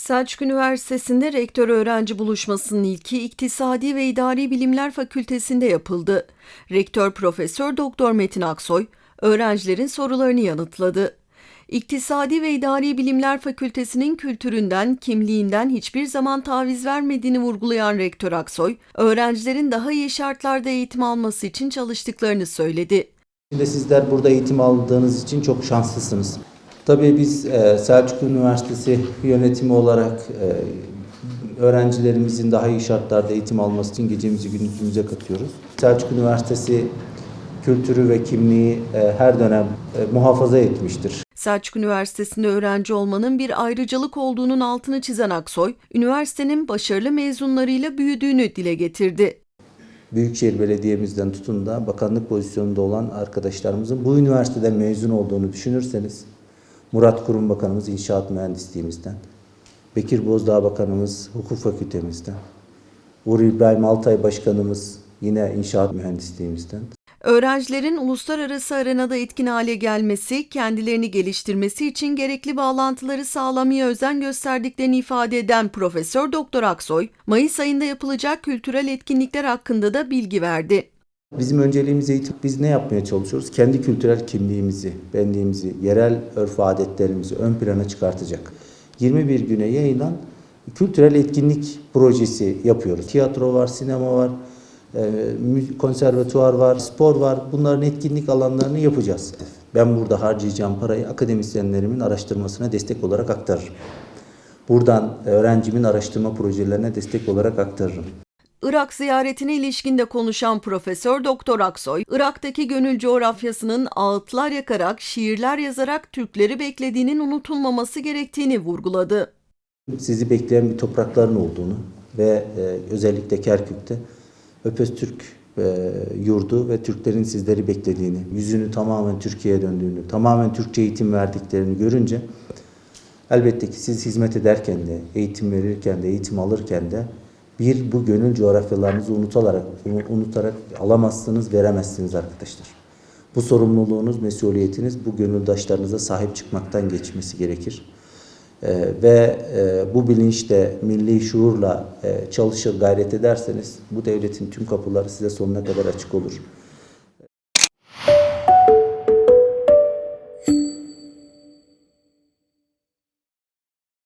Selçuk Üniversitesi'nde rektör öğrenci buluşmasının ilki İktisadi ve İdari Bilimler Fakültesi'nde yapıldı. Rektör Profesör Doktor Metin Aksoy öğrencilerin sorularını yanıtladı. İktisadi ve İdari Bilimler Fakültesinin kültüründen, kimliğinden hiçbir zaman taviz vermediğini vurgulayan Rektör Aksoy, öğrencilerin daha iyi şartlarda eğitim alması için çalıştıklarını söyledi. Şimdi sizler burada eğitim aldığınız için çok şanslısınız. Tabii biz e, Selçuk Üniversitesi yönetimi olarak e, öğrencilerimizin daha iyi şartlarda eğitim alması için gecemizi gündüzümüze katıyoruz. Selçuk Üniversitesi kültürü ve kimliği e, her dönem muhafaza etmiştir. Selçuk Üniversitesi'nde öğrenci olmanın bir ayrıcalık olduğunun altını çizen Aksoy, üniversitenin başarılı mezunlarıyla büyüdüğünü dile getirdi. Büyükşehir Belediye'mizden tutun da bakanlık pozisyonunda olan arkadaşlarımızın bu üniversiteden mezun olduğunu düşünürseniz Murat Kurum Bakanımız İnşaat Mühendisliğimizden, Bekir Bozdağ Bakanımız Hukuk Fakültemizden, Uğur İbrahim Altay Başkanımız yine İnşaat Mühendisliğimizden, Öğrencilerin uluslararası arenada etkin hale gelmesi, kendilerini geliştirmesi için gerekli bağlantıları sağlamaya özen gösterdiklerini ifade eden Profesör Doktor Aksoy, Mayıs ayında yapılacak kültürel etkinlikler hakkında da bilgi verdi. Bizim önceliğimiz eğitim. Biz ne yapmaya çalışıyoruz? Kendi kültürel kimliğimizi, benliğimizi, yerel örf adetlerimizi ön plana çıkartacak. 21 güne yayılan kültürel etkinlik projesi yapıyoruz. Tiyatro var, sinema var, e, konservatuvar var, spor var. Bunların etkinlik alanlarını yapacağız. Ben burada harcayacağım parayı akademisyenlerimin araştırmasına destek olarak aktarırım. Buradan öğrencimin araştırma projelerine destek olarak aktarırım. Irak ziyaretine ilişkin de konuşan Profesör Doktor Aksoy, Irak'taki gönül coğrafyasının ağıtlar yakarak, şiirler yazarak Türkleri beklediğinin unutulmaması gerektiğini vurguladı. sizi bekleyen bir toprakların olduğunu ve e, özellikle Kerkük'te Öpöz Türk e, yurdu ve Türklerin sizleri beklediğini, yüzünü tamamen Türkiye'ye döndüğünü, tamamen Türkçe eğitim verdiklerini görünce elbette ki siz hizmet ederken de, eğitim verirken de, eğitim alırken de bir bu gönül coğrafyalarınızı unutarak, unutarak alamazsınız, veremezsiniz arkadaşlar. Bu sorumluluğunuz, mesuliyetiniz bu gönüldaşlarınıza sahip çıkmaktan geçmesi gerekir. Ee, ve e, bu bilinçle, milli şuurla e, çalışır, gayret ederseniz bu devletin tüm kapıları size sonuna kadar açık olur.